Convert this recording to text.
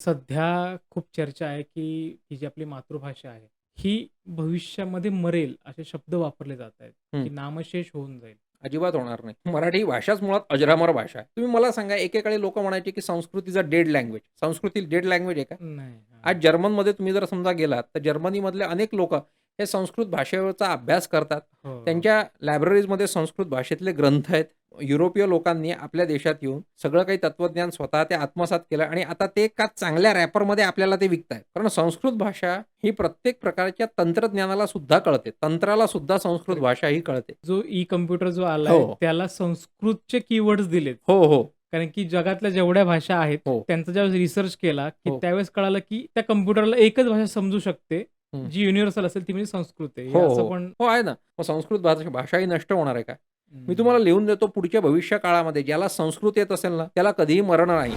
सध्या खूप चर्चा आहे, की ही जी आपली मातृभाषा आहे, ही भविष्यामध्ये मरेल असे शब्द वापरले जात आहेत, हं. की नामशेष होऊन जाईल. अजिबात होणार नाही. मराठी भाषाच मुळात अजरामर भाषा आहे. तुम्ही मला सांगा एकेकाळी लोकं म्हणायचे, की Sanskrit is a dead language. Sanskrit he dead language आहे का? नाही. आज हां. जर्मनमध्ये तुम्ही जर समजा गेलात, तर जर्मनीमधले अनेक लोकं हे संस्कृत भाषेवरचा अभ्यास करतात. हो. त्यांच्या लायब्ररीजमध्ये संस्कृत भाषेतले ग्रंथ आहेत. युरोपीय लोकांनी आपल्या देशात येऊन सगळं काही तत्त्वज्ञान स्वतः ते आत्मसात केलं आणि आता ते एका चांगल्या रॅपरमध्ये आपल्याला ते विकतायत. कारण संस्कृत भाषा ही प्रत्येक प्रकारच्या तंत्रज्ञानाला सुद्धा कळते. तंत्राला सुद्धा संस्कृत. भाषा ही कळते. जो ई कॉम्प्युटर जो आलाय, हो. त्याला संस्कृतचे कीवर्ड्स दिलेत. हो, हो. कारण की जगातल्या जेवढ्या भाषा आहेत, हो. त्यांचा ज्यावेळेस रिसर्च केला, की हो. त्यावेळेस कळालं, की त्या कॉम्प्युटरला एकच भाषा समजू शकते. जी युनिव्हर्सल असेल ती म्हणजे संस्कृत आहे. हे हो, असं हो. पण हो, आहे ना. मग संस्कृत भाषा भाषा ही नष्ट होणार आहे का? मी तुम्हाला लिहून देतो पुढच्या भविष्य काळामध्ये ज्याला संस्कृत येत असेल ना, त्याला कधीही मरण नाही.